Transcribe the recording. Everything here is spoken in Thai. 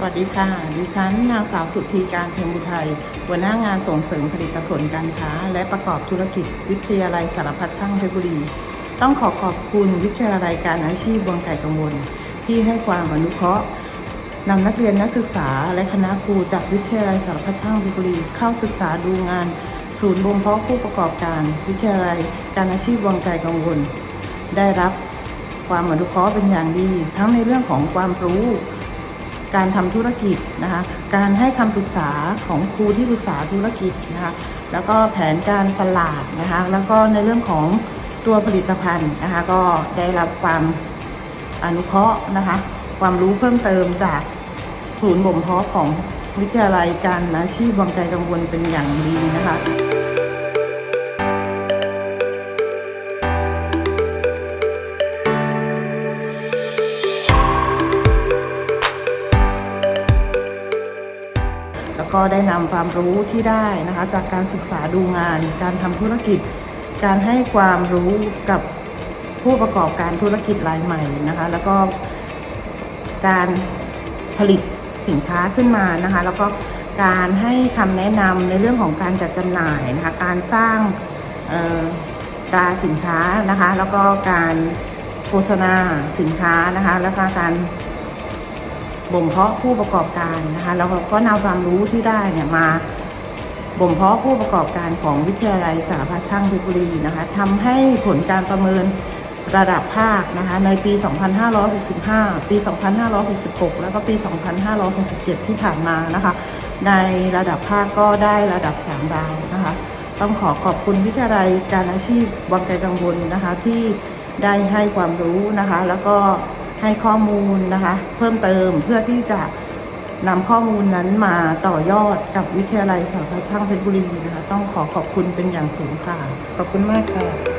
สวัสดีค่ะ ดิฉันนางสาวสุธีการเพ็งบุทัยหัวหน้างานส่งเสริมผลิตผลการค้า และประกอบธุรกิจ วิทยาลัยสารพัดช่างเพชรบุรี ต้องขอขอบคุณวิทยาลัยการอาชีพวังไก่กังวล ที่ให้ความอนุเคราะห์นำนักเรียนนักศึกษาและคณะครูจากวิทยาลัยสารพัดช่างเพชรบุรี เข้าศึกษาดูงาน ศูนย์บ่มเพาะผู้ประกอบการ วิทยาลัยการอาชีพวังไก่กังวล ได้รับความอนุเคราะห์เป็นอย่างดี ทั้งในเรื่องของความรู้ การทำธุรกิจนะคะ การให้คำปรึกษาของครูที่ปรึกษาธุรกิจนะคะ แล้วก็แผนการตลาดนะคะ แล้วก็ในเรื่องของตัวผลิตภัณฑ์นะคะ ก็ได้รับความอนุเคราะห์นะคะ ความรู้เพิ่มเติมจากศูนย์บ่มเพาะของวิทยาลัยการอาชีพวังไกลกังวลเป็นอย่างดีนะคะ ก็ได้นำความรู้ที่ได้นะคะ จากการศึกษาดูงาน การทำธุรกิจ การให้ความรู้กับผู้ประกอบการธุรกิจรายใหม่นะคะ แล้วก็การผลิตสินค้าขึ้นมานะคะ แล้วก็การให้คำแนะนำในเรื่องของการจัดจำหน่ายนะคะ การสร้างตราสินค้านะคะ แล้วก็การโฆษณาสินค้านะคะ แล้วก็การ บ่มเพาะผู้ประกอบการนะคะแล้วก็นำความรู้ที่ได้เนี่ยมาบ่มเพาะผู้ประกอบการของวิทยาลัยสารพัดช่างเพชรบุรีนะคะทำให้ผลการประเมินระดับภาคนะคะในปี 2565 ปี 2566 แล้วก็ปี 2567 ที่ผ่านมานะคะ ในระดับภาคก็ได้ระดับ 3 ดาวนะคะ ต้องขอขอบคุณวิทยาลัยการอาชีพวังไกลกังวลนะคะที่ได้ให้ความรู้นะคะ แล้วก็ ให้ข้อมูลนะคะ เพิ่มเติมเพื่อที่จะนำข้อมูลนั้นมาต่อยอดกับวิทยาลัยสาขาช่างเพชรบุรีนะคะ ต้องขอขอบคุณเป็นอย่างสูงค่ะ ขอบคุณมากค่ะ